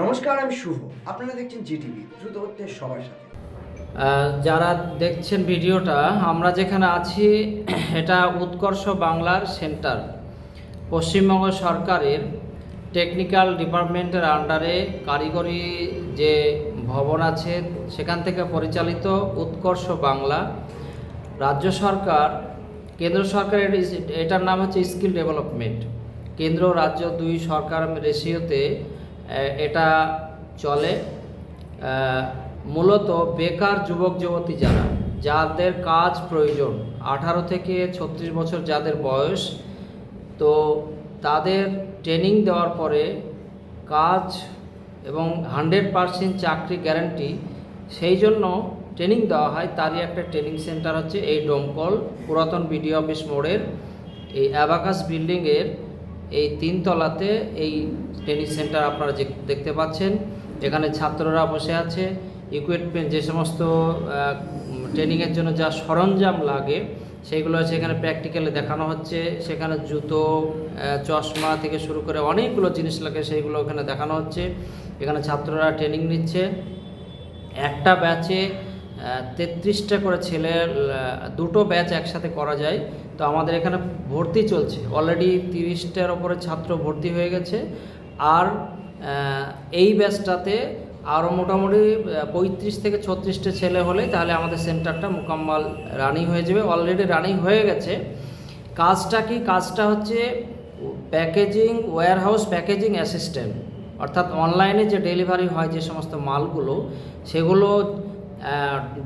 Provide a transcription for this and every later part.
নমস্কার, আমি শুভ। আপনারা দেখছেন জিটিভি, দ্রুত হচ্ছে সবার সাথে। যারা দেখছেন ভিডিওটা, আমরা যেখানে আছি, এটা উৎকর্ষ বাংলার সেন্টার। পশ্চিমবঙ্গ সরকারের টেকনিক্যাল ডিপার্টমেন্টের আন্ডারে কারিগরি যে ভবন আছে, সেখান থেকে পরিচালিত উৎকর্ষ বাংলা। রাজ্য সরকার, কেন্দ্র সরকারের এটার নাম হচ্ছে স্কিল ডেভেলপমেন্ট। কেন্দ্র, রাজ্য দুই সরকার রেশিওতে এটা চলে। মূলত বেকার যুবক যুবতী যারা, যাদের কাজ প্রয়োজন, আঠারো থেকে ছত্রিশ বছর যাদের বয়স, তো তাদের ট্রেনিং দেওয়ার পরে কাজ এবং হান্ড্রেড পারসেন্ট চাকরি গ্যারান্টি সেই জন্য ট্রেনিং দেওয়া হয়। তারই একটা ট্রেনিং সেন্টার হচ্ছে এই ডোমকল, পুরাতন বিডিও অফিস মোড়ের, এই অ্যাবাকাস বিল্ডিংয়ের এই তিনতলাতে এই ট্রেনিং সেন্টার আপনারা যে দেখতে পাচ্ছেন এখানে ছাত্ররা বসে আছে ইকুইপমেন্ট যে সমস্ত ট্রেনিংয়ের জন্য যা সরঞ্জাম লাগে সেইগুলো সেখানে প্র্যাকটিক্যালে দেখানো হচ্ছে। সেখানে জুতো চশমা থেকে শুরু করে অনেকগুলো জিনিস লাগে সেইগুলো ওখানে দেখানো হচ্ছে। এখানে ছাত্ররা ট্রেনিং নিচ্ছে। একটা ব্যাচে তেত্রিশটা করে ছেলের দুটো ব্যাচ একসাথে করা যায়। তো আমাদের এখানে ভর্তি চলছে। অলরেডি তিরিশটার ওপরে ছাত্র ভর্তি হয়ে গেছে। আর এই ব্যাচটাতে আরও মোটামুটি পঁয়ত্রিশ থেকে ছত্রিশটা ছেলে হলে তাহলে আমাদের সেন্টারটা মোকাম্মাল রানিং হয়ে যাবে। অলরেডি রানিং হয়ে গেছে। কাজটা কি? কাজটা হচ্ছে প্যাকেজিং ওয়্যারহাউস প্যাকেজিং অ্যাসিস্ট্যান্ট অর্থাৎ অনলাইনে যে ডেলিভারি হয় যে সমস্ত মালগুলো, সেগুলো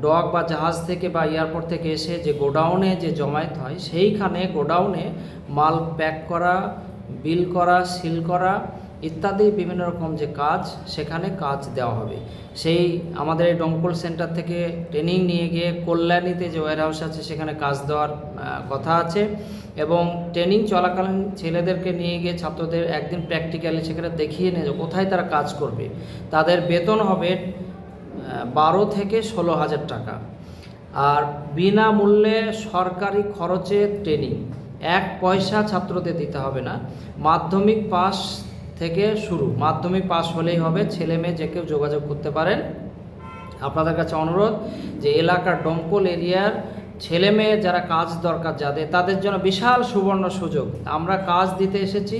ডক বা জাহাজ থেকে বা এয়ারপোর্ট থেকে এসে যে গোডাউনে যে জমায়েত হয়, সেইখানে গোডাউনে মাল প্যাক করা, বিল করা, সিল করা ইত্যাদি বিভিন্ন রকম যে কাজ, সেখানে কাজ দেওয়া হবে। সেই আমাদের এই ডমকল সেন্টার থেকে ট্রেনিং নিয়ে গিয়ে কল্যাণীতে যে ওয়্যারহাউস আছে, সেখানে কাজ দেওয়ার কথা আছে এবং ট্রেনিং চলাকালীন ছেলেদেরকে নিয়ে গিয়ে ছাত্রদের একদিন প্র্যাকটিক্যালি সেখানে দেখিয়ে নিয়ে কোথায় তারা কাজ করবে। তাদের বেতন হবে বারো থেকে ষোলো হাজার টাকা। আর বিনামূল্যে সরকারি খরচে ট্রেনিং এক পয়সা ছাত্রদের দিতে হবে না। মাধ্যমিক পাস থেকে শুরু। মাধ্যমিক পাস হলেই হবে। ছেলে মেয়ে যে কেউ যোগাযোগ করতে পারেন। আপনাদের কাছে অনুরোধ যে এলাকার ডমকল এরিয়ার ছেলে মেয়ে যারা কাজ দরকার যাদের, তাদের জন্য বিশাল সুবর্ণ সুযোগ। আমরা কাজ দিতে এসেছি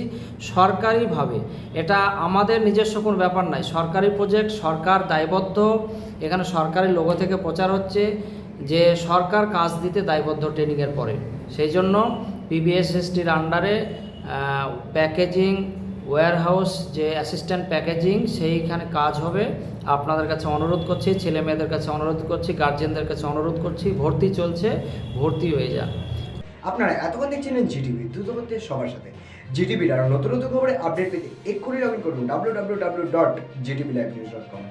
সরকারিভাবে। এটা আমাদের নিজস্ব কোনো ব্যাপার নাই। সরকারি প্রজেক্ট সরকার দায়বদ্ধ। এখানে সরকারি লোগো থেকে প্রচার হচ্ছে যে সরকার কাজ দিতে দায়বদ্ধ ট্রেনিংয়ের পরে। সেই জন্য পিবিএসএসটির আন্ডারে প্যাকেজিং ওয়্যারহাউস যে অ্যাসিস্ট্যান্ট প্যাকেজিং সেইখানে কাজ হবে। আপনাদের কাছে অনুরোধ করছি, ছেলে মেয়েদের কাছে অনুরোধ করছি গার্জেনদের কাছে অনুরোধ করছি, ভর্তি চলছে, ভর্তি হয়ে যান আপনারা এতক্ষণ দেখছিলেন জিটিভি, দ্রুত করতে সবার সাথে। জিটিভির আরও নতুন নতুন খবরে আপডেট পেতে এক্ষুনি লগ ইন করুন W W W dot GTV live news dot com